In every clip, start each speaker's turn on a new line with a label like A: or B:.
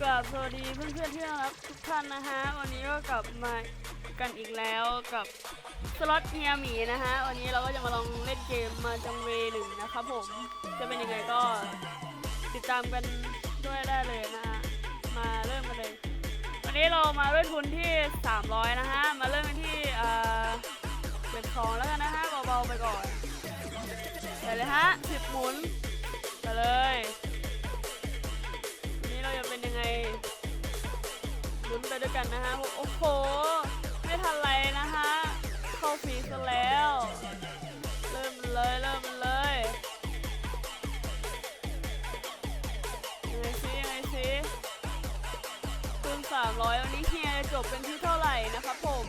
A: กราบสวัสดีเพื่อนๆที่น่ารักทุกท่านนะฮะ วันนี้ก็กลับมากันอีกแล้วกับสล็อตเฮียหมีนะฮะ วันนี้เราก็จะมาลองเล่นเกมมาจังเวหนึ่งนะครับผม จะเป็นยังไงก็ติดตามกันด้วยได้เลยนะฮะ มาเริ่มกันเลย วันนี้เรามาด้วยทุนที่ 300 นะฮะ มาเริ่มกันที่เอ่อเก็บของแล้วกันนะฮะเบาๆไปก่อนไปเลยฮะ10หมุน ลุ้นไปด้วยกันนะฮะ โอ้โห ไม่ทันไรนะฮะ เข้าฟีซะแล้ว เริ่มเลยเริ่มเลยยังไงซิยังไงซิคูณ300 วันนี้เฮียจะจบเป็นที่เท่าไหร่นะครับผม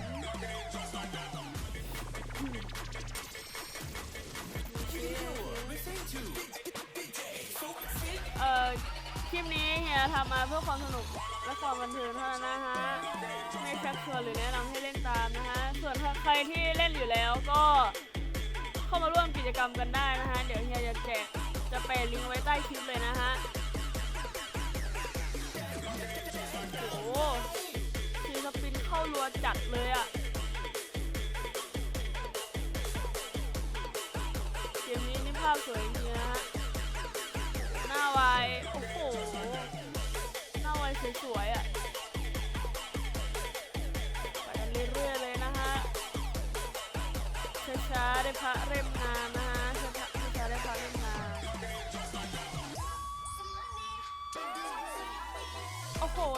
A: เอ่อคลิปนี้เฮียทำมาเพื่อความสนุก ความบันเทิงเท่านั้นนะฮะไม่ชักชวนหรือแนะนำให้เล่นตามนะฮะส่วนถ้าใครที่เล่นอยู่แล้วก็ เข้ามาร่วมกิจกรรมกันได้นะฮะเดี๋ยวเฮียจะแจกจะแปะลิงก์ไว้ใต้คลิปเลยนะฮะโอ้โหทีสปินเข้ารัวจัดเลยอะเกมนี้นี่ภาพสวยจ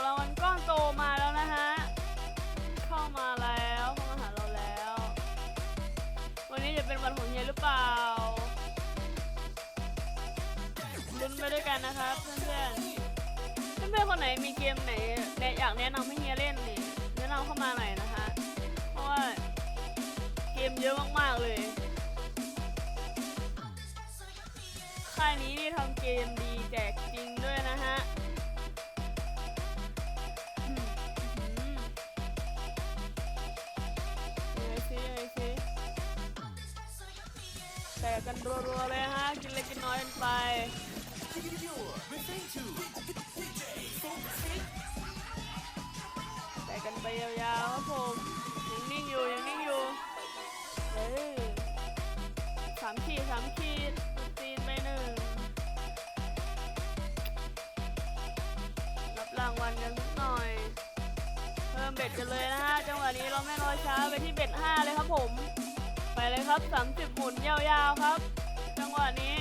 A: โอ้โหรางวัลก้อนโตมาแล้วนะฮะ เข้ามาแล้วเข้ามาหาเราแล้ว วันนี้จะเป็นวันของเฮียหรือเปล่าลุ้นไปด้วยกันนะครับเพื่อนๆ เพื่อนๆคนไหนมีเกมไหนอยากแนะนำให้เฮียเล่นนี่แนะนำเข้ามาหน่อยนะคะ เพราะว่าเกมเยอะมากๆเลยค่ายนี้นี่ทำเกมดีแจกจริงด้วยนะฮะ กันรัวๆเลยฮะ กินเล็กกินน้อยกันไป แต่กันไปยาวๆครับผมยังนิ่งอยู่ยังนิ่งอยู่ เฮ้ยสามขีดสามขีดตีนไปหนึ่งรับรางวัลกันสักหน่อย เพิ่มเบ็ดกันเลยนะฮะ จังหวะนี้เราไม่รอช้าไปที่เบ็ดห้าเลยครับผม เลยครับ 30 หมุนยาวๆครับ จังหวะนี้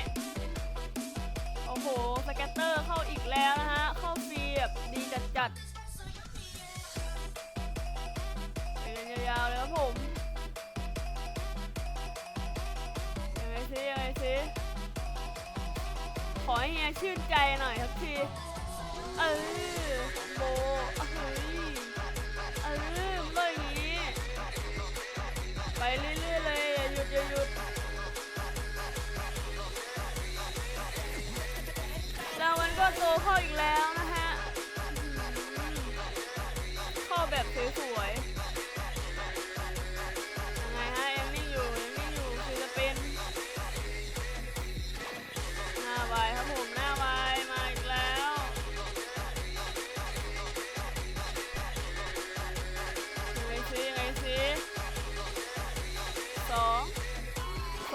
A: โอ้โห สแกตเตอร์เข้าอีกแล้วนะฮะ เข้าฟรีแบบดีจัดๆไปกันยาวๆเลยครับผมยังไงซิยังไงซิขอให้เฮียชื่นใจหน่อยครับทีเออโบเฮ้ยเออมันต้องอย่างนี้ไปเรื่อย หยุดหยุดแล้วมันก็โตเข้าอีกแล้วนะ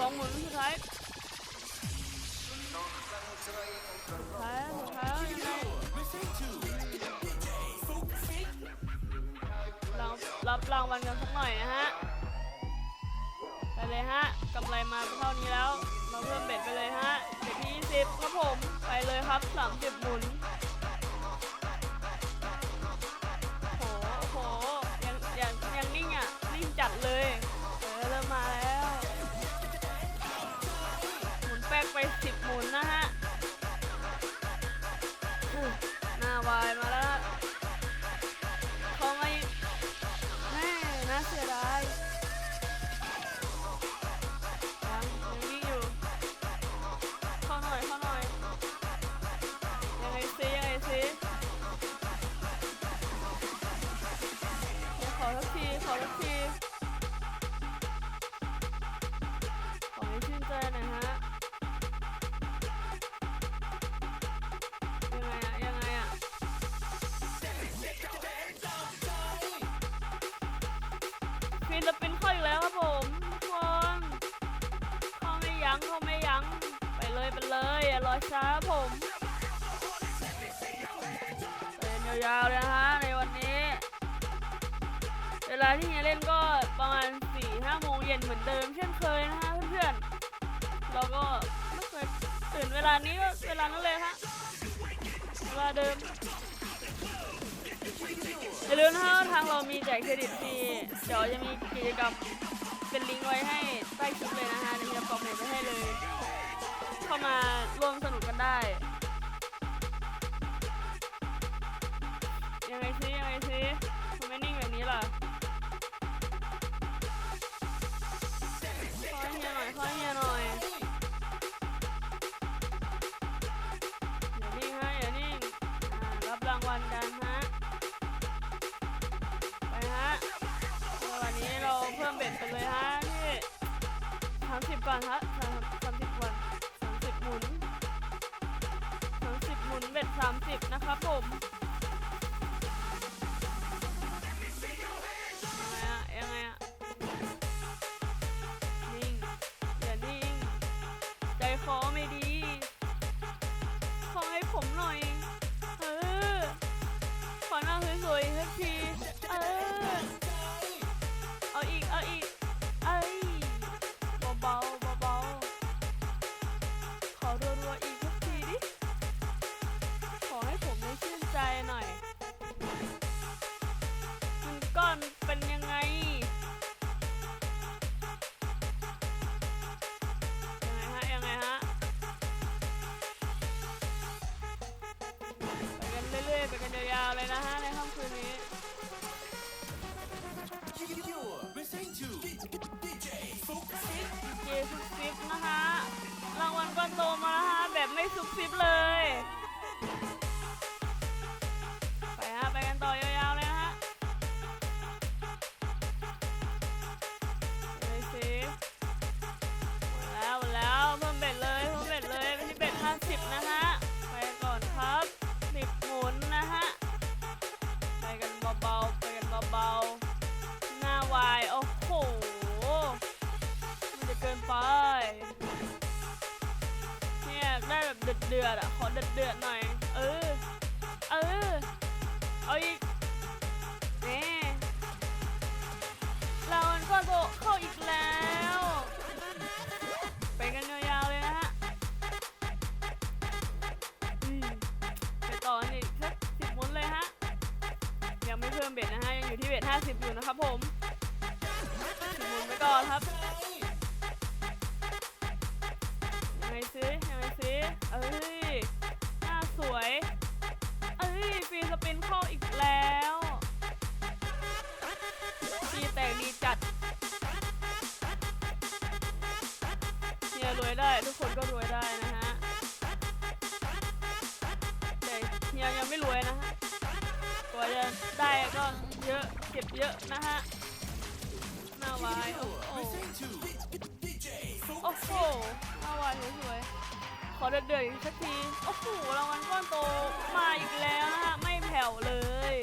A: องหมุนสุดท้ายสุดท้ายสุดท้ายแล้วยังไงเรารับรางวัลกันสักหน่อยนะฮะ ไปเลยฮะกำไรมาเท่านี้แล้ว มาเพิ่มเบ็ดไปเลยฮะเบ็ดที่20ครับผม ไปเลยครับ 30หมุนังเขาไม่ยั้งไปเลยไปเลยอย่ารอช้าผมเล่นยาวๆเลยนะฮะในวันนี้ เวลาที่เฮียเล่นก็ประมาณสี่ห้าโมงเย็นเหมือนเดิมเช่นเคยนะฮะเพื่อนๆเราก็ไม่เคยตื่นเวลานี้เวลานั้นเลยฮะเวลาเดิม อย่าลืมนะฮะว่าทางเรามีแจกเครดิตฟรีเดี๋ยวจะมีกิจกรรมเป็นลิงก์ไว้ให้ใต้คลิปเลยนะฮะเดี๋ยวจะคอมเมนต์ไว้ให้เลย เข้ามาร่วมสนุกกันได้ ยังไงซิยังไงซิทำไมนิ่งแบบนี้ล่ะขอให้เฮียหน่อยขอให้เฮียหน่อยอย่านิ่งฮะอย่านิ่งรับรางวัลกันฮะามสิบก่อนฮะสามสามสิบก่อนสามสิบหมุนสามสิบหมุนเบ็ดสามสิบนะครับผมาวๆเลยนะฮะในค่ำคืนนี้
B: You're listening to DJ Focus.
A: เจซุบซิบนะคะรางวัลก้อนโตมาแล้วฮะแบบไม่ซุบซิบเลย ดือดเดือดๆอะขอเดือดเดือดๆหน่อย เออ เออ เอาอีกนี่เรามันก็โตเข้าอีกแล้ว ไปกันยาวๆเลยนะฮะอืมไปต่อนอีกสักสิบมุนเลยฮะ ยังไม่เพิ่มเบ็ดนะฮะ ยังอยู่ที่เบ็ดห้าสิบอยู่นะครับผม เอ้ย หน้าสวย เอ้ย ฟีสปินเข้าอีกแล้วฟีแตกดีจัดเฮียรวยได้ ทุกคนก็รวยได้นะฮะ แต่เฮียยังไม่รวยนะฮะกว่าจะได้ก็เยอะ เก็บเยอะนะฮะ หน้าวายโอ้โห โอ้โหหน้าวายสวยๆ ขอเดือดๆอีกสักที โอ้โหรางวัลก้อนโตมาอีกแล้วนะฮะ ไม่แผ่วเลย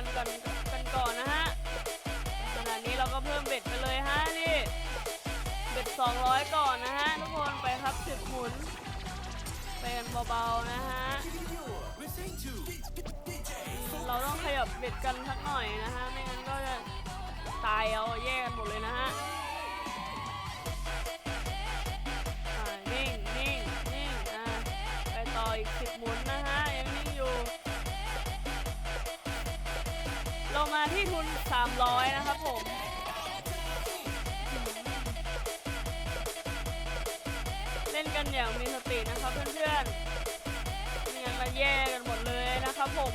A: กันกันกันก่อนนะฮะขณะนี้เราก็เพิ่มเบ็ดไปเลยฮะนี่เบ็ด 200 ก่อนนะฮะทุกคนไปครับสิบหมุนไปกันเบาๆนะฮะเราต้องขยับเบ็ดกันสักหน่อยนะฮะไม่งั้นก็จะตายเอาแย่กันหมดเลยนะฮะนิ่งนิ่งนิ่งอ่าไปต่ออีกสิบหมุนนะฮะามาที่ทุน 300 นะครับผม เล่นกันอย่างมีสตินะครับเพื่อนๆไม่งั้นเราแย่กันหมดเลยนะครับผม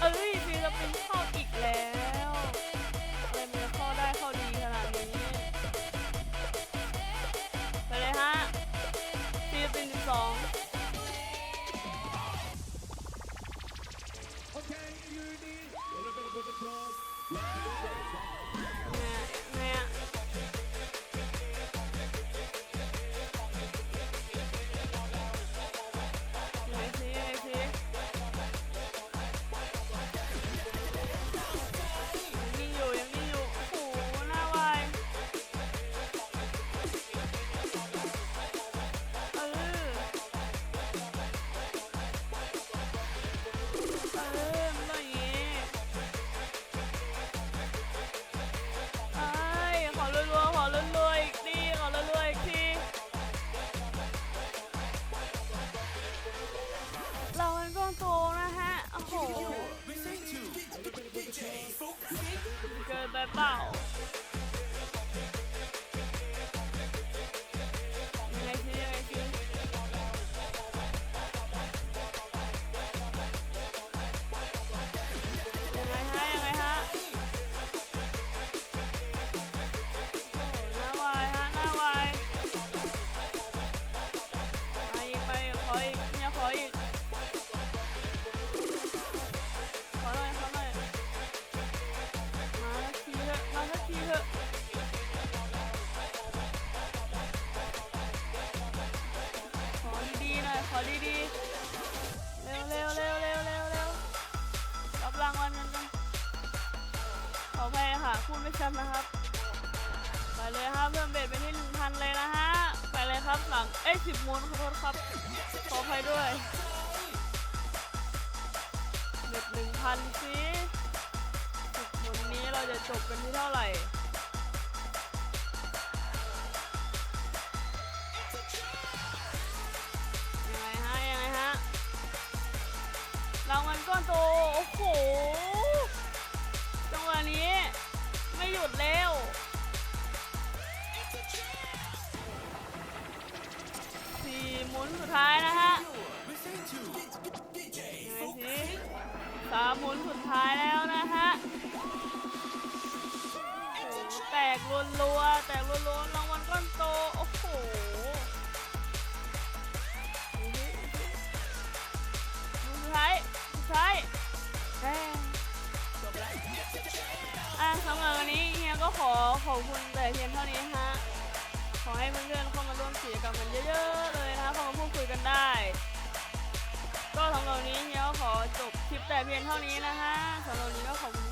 A: เอ้ยฟีสปินเข้าอีกแล้ว ขออภัยค่ะพูดไม่ชัดนะครับ ไปเลยครับเพิ่มเบ็ดไปที่หนึ่งพันเลยนะฮะ ไปเลยครับหลัง เอ้ยสิบมูลขอโทษครับ ขออภัยด้วย เบ็ดหนึ่งพันสิสิบหมุนนี้เราจะจบกันที่เท่าไหร่ยังไงฮะยังไงฮะรางวัลก้อนโต โอ้โห ยุดเร็วสี่หมุนสุดท้ายนะฮะไงสิสามหมุนสุดท้ายแล้วนะฮะแตกรัวๆแตกรัวๆรางวัลก้อน วันนี้เฮียก็ขอขอบคุณแต่เพียงเท่านี้ฮะ ขอให้เพื่อนๆเข้ามาร่วมกิจกรรมกันเยอะๆเลยนะคะเข้ามาพูดคุยกันได้ ก็สำหรับวันนี้เฮียก็ขอจบคลิปแต่เพียงเท่านี้นะฮะสำหรับวันนี้ก็ขอบคุณ